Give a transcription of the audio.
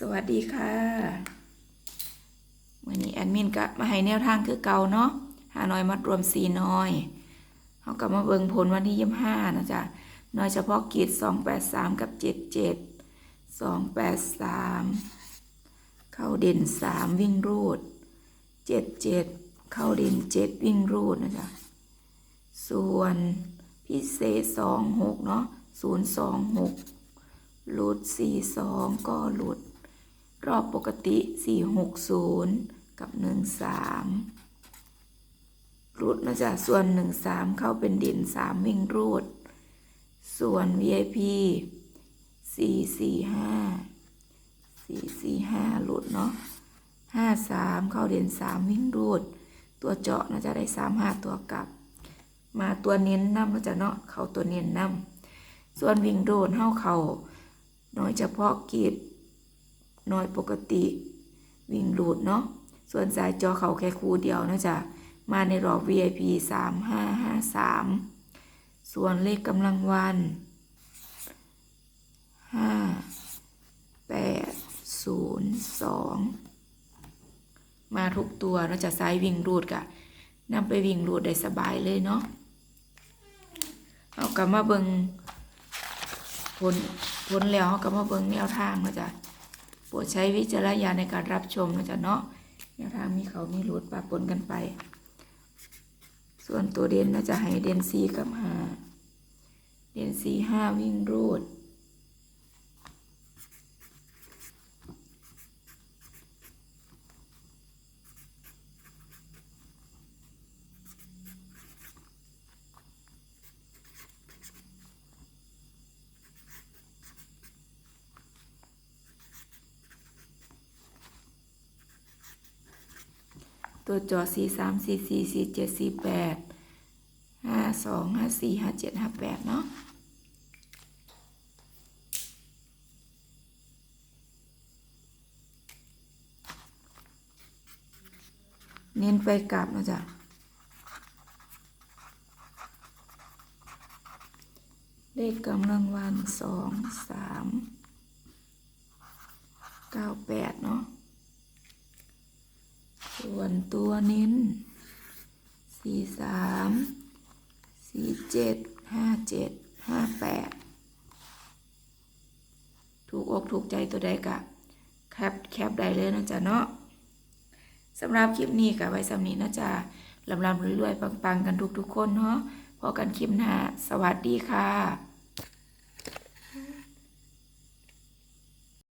สวัสดีค่ะวันนี้แอดมินก็มาให้แนวทางคือเก่าเนาะหาน้อยมัดรวมสี่น้อยเขาก็มาเบิงผลวันที่ยี่ห้านะจ๊ะน้อยเฉพาะกิจสองแปดสามกับเจ็ดเจ็ดสองแปดสามเข้าเด่นสามวิ่งรูดเจ็ดเจ็ดเข้าเด่นเจ็ดวิ่งรูดนะจ๊ะส่วนพิเศษสองหกเนาะศูนย์สองหกหลุด42ก็หลุด รอบปกติ 460 กับ 13หลุดนะจ๊ะส่วน 13 เข้าเป็นเด่น 3 วิ่งรูดส่วน VIP 445 445หลุดเนาะ53 เข้าเด่น 3 วิ่งรูดตัวเจาะนะจ๊ะได้ 35 ตัวกลับ มาตัวเน้นนำนะจ๊ะเนาะ เข้าตัวเน้นนำส่วนวิ่งโดนเข้าเขาน้อยเฉพาะกิจ น้อยปกติ วิ่งหลุดเนาะส่วนสายจอเขาแค่คู่เดียวนะจ๊ะมาในรอบ VIP 3553 ส่วนเลขกำลังวัน5802มาทุกตัวนะจ๊ะสายวิ่งรูดกะนำไปวิ่งรูดได้สบายเลยเนาะเอากลับมาเบิงผลผลแล้วเขาก็มาเบิงแนวทางนะจ๊ะ โปรดใช้วิจารณญาณในการรับชมนะจ๊ะเนาะแนวทางมีเขามีหลุดปะปนกันไป ส่วนตัวเด่นนะจะให้เด่นสีกับห้าเด่นสีห้าวิ่งรูด ตัวจอสี่สามสี่สี่สี่เจ็ดสี่แปดห้าสองห้าสี่ห้าเจ็ดห้าแปดเนาะเน้นไปกลับนะจ๊ะเลขกำลังวันสองสามเก้าแปดเนาะ วนตัวเน้นสี่สามสีเจ็ดห้าเจ็ดห้าแปดถูกอกถูกใจตัวใดกะแคปแคปได้เลยนะจ๊ะเนาะสำหรับคลิปนี้กะไว้สำนี้นะจ๊ะลำลำรวยๆปังๆ กันทุกๆคนเนาะพอกันคลิปหน้า สวัสดีค่ะ